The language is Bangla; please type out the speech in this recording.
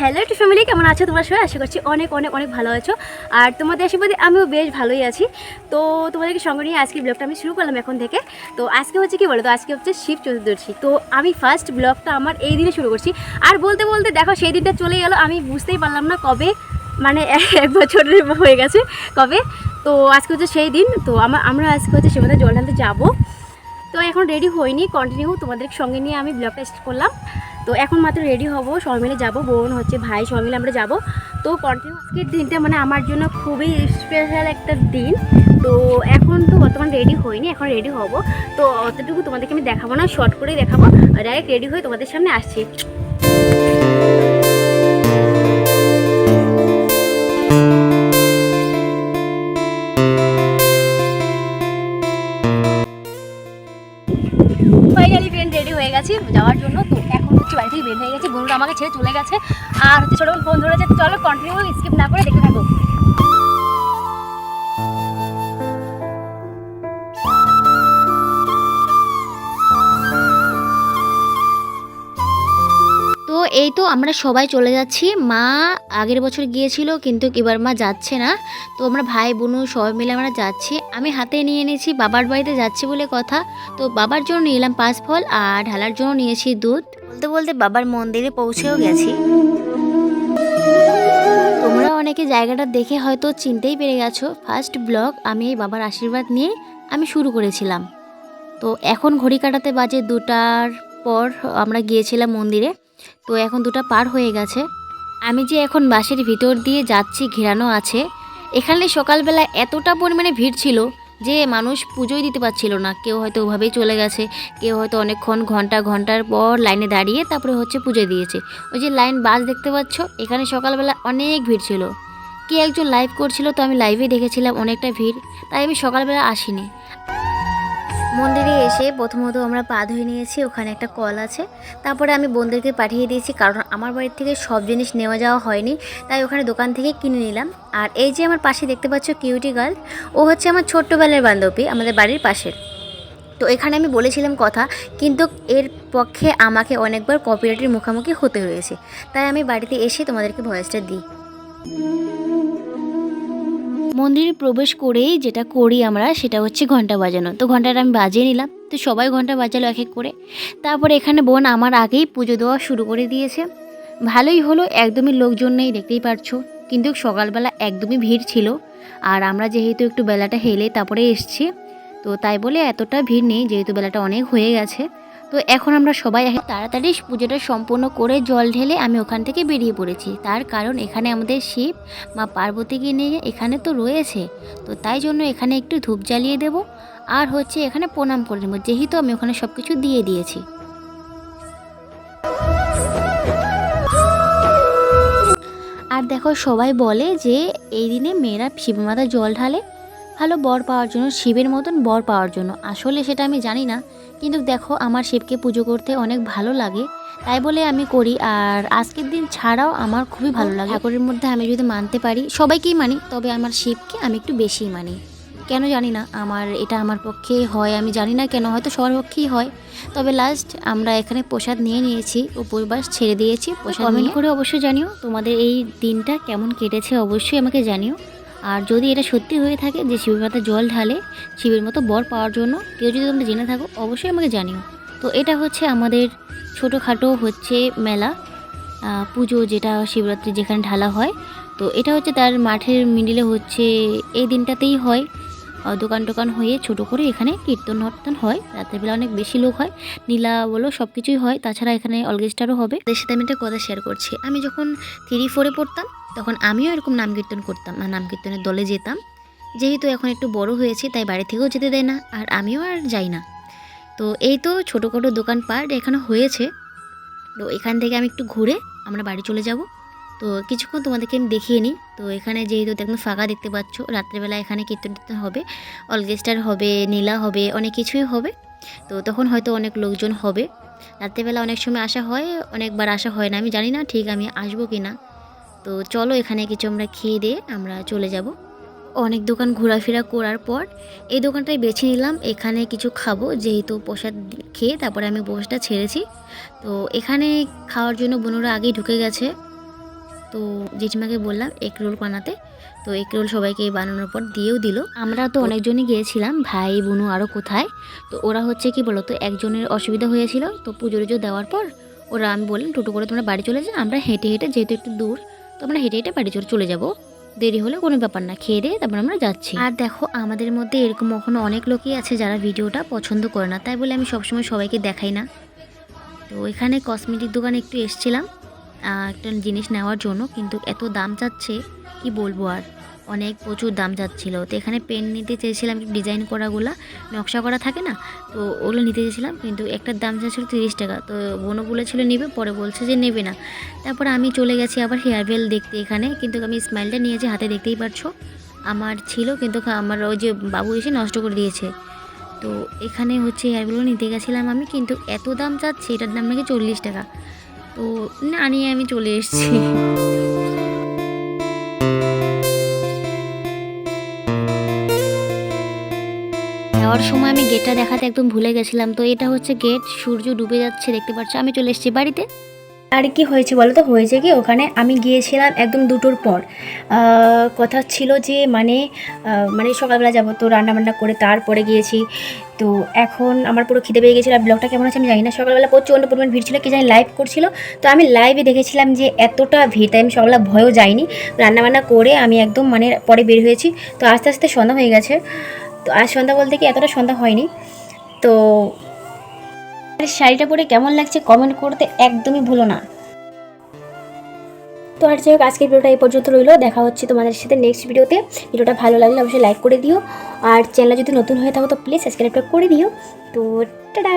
হ্যালো টু ফ্যামিলি কেমন আছো তোমরা সবাই? আশা করছি অনেক অনেক অনেক ভালো আছো। আর তোমাদের আশীর্বাদে আমিও বেশ ভালোই আছি। তো তোমাদেরকে সঙ্গে নিয়ে আজকে ব্লগটা আমি শুরু করলাম এখন থেকে। তো আজকে হচ্ছে কি বলো তো আজকে হচ্ছে শিব চতুর্দশী। তো আমি ফার্স্ট ব্লগটা আমার এই দিনে শুরু করছি। আর বলতে বলতে দেখো, সেই দিনটা চলে গেল আমি বুঝতেই পারলাম না কবে মানে এক বছরের হয়ে গেছে কবে। তো আজকে হচ্ছে সেই দিন। তো আমার আমরা আজকে হচ্ছে সেবাতে জল ঢালতে যাব। তো এখন রেডি হইনি কন্টিনিউ তোমাদের সঙ্গে নিয়ে আমি ব্লগটা স্টার্ট করলাম। তো এখন মাত্র রেডি হব, সবাই মিলে যাব, বোন হচ্ছে ভাই, সবাই আমরা যাব। তো কন্টিনিউ আজকের দিনটা মানে আমার জন্য খুবই স্পেশাল একটা দিন। তো এখন তো বর্তমান রেডি হইনি, এখন রেডি হব। তো অতটুকু তোমাদেরকে আমি দেখাবো না শর্ট করেই দেখাবো। ডাইরেক্ট রেডি হয়ে তোমাদের সামনে আসছি। ফ্রেন্ড রেডি হয়ে গেছি, যাওয়ার জন্য তো বের হয়ে গেছে গরুটা আমাকে ছেড়ে চলে গেছে। আর হচ্ছে ছোটো ফোন ধরেছে চলো কন্টিনিউ স্কিপ না করে দেখে থাকো। এই তো আমরা সবাই চলে যাচ্ছি। মা আগের বছর গিয়েছিল, কিন্তু এবার মা যাচ্ছে না। তো আমরা ভাই, বোনু সবাই মিলে আমরা যাচ্ছি। আমি হাতে নিয়ে নিয়েছি বাবার বাড়িতে যাচ্ছি বলে কথা। তো বাবার জন্য নিলাম পাঁচ ফল, আর ঢালার জন্য নিয়েছি দুধ। বলতে বলতে বাবার মন্দিরে পৌঁছেও গেছি। তোমরা অনেকে জায়গাটা দেখে হয়তো চিনতেই পেরে গেছো। ফার্স্ট ব্লগ আমি এই বাবার আশীর্বাদ নিয়ে আমি শুরু করেছিলাম। তো এখন ঘড়ি কাটাতে বাজে দুটার পর আমরা গিয়েছিলাম মন্দিরে। তো এখন দুটা পার হয়ে গেছে। আমি যে এখন বাসের ভিতর দিয়ে যাচ্ছি, ঘেরানো আছে। এখানে সকালবেলা এতটা পরিমাণে ভিড় ছিল যে মানুষ পুজোই দিতে পারছিল না। কেউ হয়তো ওভাবেই চলে গেছে, কেউ হয়তো অনেকক্ষণ ঘণ্টা, ঘণ্টার পর লাইনে দাঁড়িয়ে তারপরে হচ্ছে পুজো দিয়েছে। ওই যে লাইন বাস দেখতে পাচ্ছ, এখানে সকালবেলা অনেক ভিড় ছিল। কে একজন লাইভ করছিল তো আমি লাইভে দেখেছিলাম, অনেকটা ভিড়। তাই আমি সকালবেলা আসিনি। মন্দিরে এসে প্রথমত আমরা পা ধুয়ে নিয়েছি, ওখানে একটা কল আছে। তারপরে আমি বোনদেরকে পাঠিয়ে দিয়েছি, কারণ আমার বাড়ির থেকে সব জিনিস নেওয়া যাওয়া হয়নি, তাই ওখানে দোকান থেকে কিনে নিলাম। আর এই যে আমার পাশে দেখতে পাচ্ছ কিউটি গার্ল, ও হচ্ছে আমার ছোট্টবেলার বান্ধবী, আমাদের বাড়ির পাশের। তো এখানে আমি বলেছিলাম কথা, কিন্তু এর পক্ষে আমাকে অনেকবার কপিরাইটের মুখোমুখি হতে হয়েছে। তাই আমি বাড়িতে এসে তোমাদেরকে ভয়েসটা দিই। মন্দিরে প্রবেশ করেই যেটা করি আমরা সেটা হচ্ছে ঘণ্টা বাজানো। তো ঘন্টাটা আমি বাজিয়ে নিলাম। তো সবাই ঘণ্টা বাজালো এক এক করে। তারপরে এখানে বোন আমার আগেই পুজো দেওয়া শুরু করে দিয়েছে। ভালোই হলো, একদমই লোকজন নেই, দেখতেই পারছ। কিন্তু সকালবেলা একদমই ভিড় ছিল। আর আমরা যেহেতু একটু বেলাটা হেলে তারপরে এসছি, তো তাই বলে এতটা ভিড় নেই, যেহেতু বেলাটা অনেক হয়ে গেছে। তো এখন আমরা সবাই তাড়াতাড়ি পুজোটা সম্পূর্ণ করে জল ঢেলে আমি ওখান থেকে বেরিয়ে পড়েছি। তার কারণ এখানে আমাদের শিব, মা পার্বতীকে নিয়ে এখানে তো রয়েছে। তো তাই জন্য এখানে একটু ধূপ জ্বালিয়ে দেব। আর হচ্ছে এখানে প্রণাম করে নেব, যেহেতু আমি ওখানে সব কিছু দিয়ে দিয়েছি। আর দেখো সবাই বলে যে এই দিনে মেয়েরা শিব মাতা জল ঢালে। ভালো বর পাওয়ার জন্য শিবের মতন বর পাওয়ার জন্য। আসলে সেটা আমি জানি না কিন্তু দেখো আমার শিবকে পুজো করতে অনেক ভালো লাগে তাই বলে আমি করি। আর আজকের দিন ছাড়াও আমার খুবই ভালো লাগে। ঠাকুরের মধ্যে আমি যদি মানতে পারি সবাইকেই মানি তবে আমার শিবকে আমি একটু বেশিই মানি। কেন জানি না আমার এটা আমার পক্ষে হয় আমি জানি না কেন হয়তো সবার পক্ষেই হয়। তবে লাস্ট আমরা এখানে প্রসাদ নিয়ে নিয়েছি উপবাস ছেড়ে দিয়েছি প্রসাদ কমেন্ট করে অবশ্যই জানিও তোমাদের এই দিনটা কেমন কেটেছে অবশ্যই আমাকে জানিও। আর যদি এটা সত্যি হয়ে থাকে যে শিবের মাথা জল ঢালে শিবের মতো বর পাওয়ার জন্য, কেউ যদি তোমরা জেনে থাকো, অবশ্যই আমাকে জানিও। তো এটা হচ্ছে আমাদের ছোটোখাটো হচ্ছে মেলা পুজো যেটা শিবরাত্রি যেখানে ঢালা হয়। তো এটা হচ্ছে তার মাঠের মিডিলে হচ্ছে, এই দিনটাতেই হয়। দোকান টোকান হয়ে ছোট করে এখানে কীর্তন নর্তন হয়। রাত্রেবেলা অনেক বেশি লোক হয়। নীলা বলো সব কিছুই হয়। তাছাড়া এখানে অলগেস্টারও হবে। এর সাথে আমি একটা কথা শেয়ার করছি। আমি যখন থ্রি ফোরে পড়তাম তখন আমিও এরকম নাম কীর্তন করতাম না নাম কীর্তনের দলে যেতাম। যেহেতু এখন একটু বড় হয়েছি, তাই বাড়ি থেকেও যেতে দেয় না, আর আমিও আর যাই না। তো এই তো ছোটোখাটো দোকানপাট এখানে হয়েছে। তো এখান থেকে আমি একটু ঘুরে আমরা বাড়ি চলে যাব। তো কিছুক্ষণ তোমাদেরকে আমি দেখিয়ে নিই। তো এখানে যেহেতু একদম ফাঁকা দেখতে পাচ্ছ, রাত্রেবেলা এখানে কীর্তন টীর্তন হবে অলগেস্টার হবে, নীলা হবে, অনেক কিছুই হবে। তো তখন হয়তো অনেক লোকজন হবে। রাত্রেবেলা অনেক সময় আসা হয়, অনেকবার আসা হয় না, আমি জানি না ঠিক আমি আসব কি না তো চলো এখানে কিছু আমরা খেয়ে দিয়ে আমরা চলে যাব। অনেক দোকান ঘোরাফেরা করার পর এই দোকানটাই বেছে নিলাম। এখানে কিছু খাব যেহেতু প্রসাদ খেয়ে তারপরে আমি বসটা ছেড়েছি। তো এখানে খাওয়ার জন্য বোনরা আগেই ঢুকে গেছে। তো জেঠিমাকে বললাম এগ রোল বানাতে। তো এগ রোল সবাইকে বানানোর পর দিয়েও দিল। আমরা তো অনেকজনই গিয়েছিলাম ভাই বোনু আরও কোথায়? তো ওরা হচ্ছে কি বলো তো একজনের অসুবিধা হয়েছিল। তো পুজো টুজো দেওয়ার পর ওরা আমি বললাম টোটো করে তোমরা বাড়ি চলে যাও। আমরা হেঁটে হেঁটে যেহেতু একটু দূর তো আমরা হেঁটে হেঁটে বাড়ি চলে যাব। দেরি হলে কোনো ব্যাপার না, খেয়ে দিয়ে তারপর আমরা যাচ্ছি। আর দেখো, আমাদের মধ্যে এরকম এখনও অনেক লোকই আছে যারা ভিডিওটা পছন্দ করে না, তাই বলে আমি সবসময় সবাইকে দেখাই না। তো এখানে কসমেটিক দোকানে একটু এসছিলাম একটা জিনিস নেওয়ার জন্য, কিন্তু এত দাম চাচ্ছে, কি বলব আর? অনেক প্রচুর দাম যাচ্ছিল। তো এখানে পেন নিতে চেয়েছিলাম ডিজাইন করাগুলা, নকশা করা থাকে না? তো ওগুলো নিতে চেয়েছিলাম, কিন্তু একটার দাম যাচ্ছিল তিরিশ টাকা। তো বোনও বলেছিল নেবে, পরে বলছে যে নেবে না। তারপর আমি চলে গেছি আবার হেয়ার বেল দেখতে এখানে, কিন্তু আমি স্মাইলটা নিয়েছি হাতে দেখতেই পারছ, আমার ছিল কিন্তু আমার ওই যে বাবু এসে নষ্ট করে দিয়েছে। তো এখানে হচ্ছে হেয়ারগুলো নিতে গেছিলাম আমি, কিন্তু এত দাম চাচ্ছে এটার দাম নাকি চল্লিশ টাকা। তো না নিয়ে আমি চলে এসেছি। যাওয়ার সময় আমি গেটটা দেখাতে একদম ভুলে গেছিলাম। তো এটা হচ্ছে গেট সূর্য ডুবে যাচ্ছে, দেখতে পাচ্ছ? আমি চলে এসেছি বাড়িতে। আর কি হয়েছে বলো তো? হয়েছে কি? ওখানে আমি গিয়েছিলাম একদম দুটোর পর। কথা ছিল যে মানে মানে সকালবেলা যাব, তো রান্না বান্না করে তারপরে গিয়েছি। তো এখন আমার পুরো খিদে পেয়ে গেছিল। আর ব্লগটা কেমন আছে আমি জানি না। সকালবেলা প্রচণ্ড পরিমাণ ভিড় ছিল, কি জানি লাইভ করছিল। তো আমি লাইভে দেখেছিলাম যে, এতটা ভিড়। তাই আমি সকালবেলা ভয়ও যাইনি। রান্নাবান্না করে আমি একদম মানে পরে বের হয়েছি। তো আস্তে আস্তে সন্ধ্যা হয়ে গেছে। তো আজ সন্ধ্যা বলতে কি এতটা সন্ধ্যা হয়নি। তো শাড়িটা পরে কেমন লাগছে কমেন্ট করতে একদমই ভুলো না। তো আর যাই হোক, আজকের ভিডিওটা এই পর্যন্ত রইল। দেখা হচ্ছে তোমাদের সাথে নেক্সট ভিডিওতে। ভিডিওটা ভালো লাগলে অবশ্যই লাইক করে দিও। আর চ্যানেল যদি নতুন হয়ে থাকো তো প্লিজ সাবস্ক্রাইব করে দিও। তো টাটা!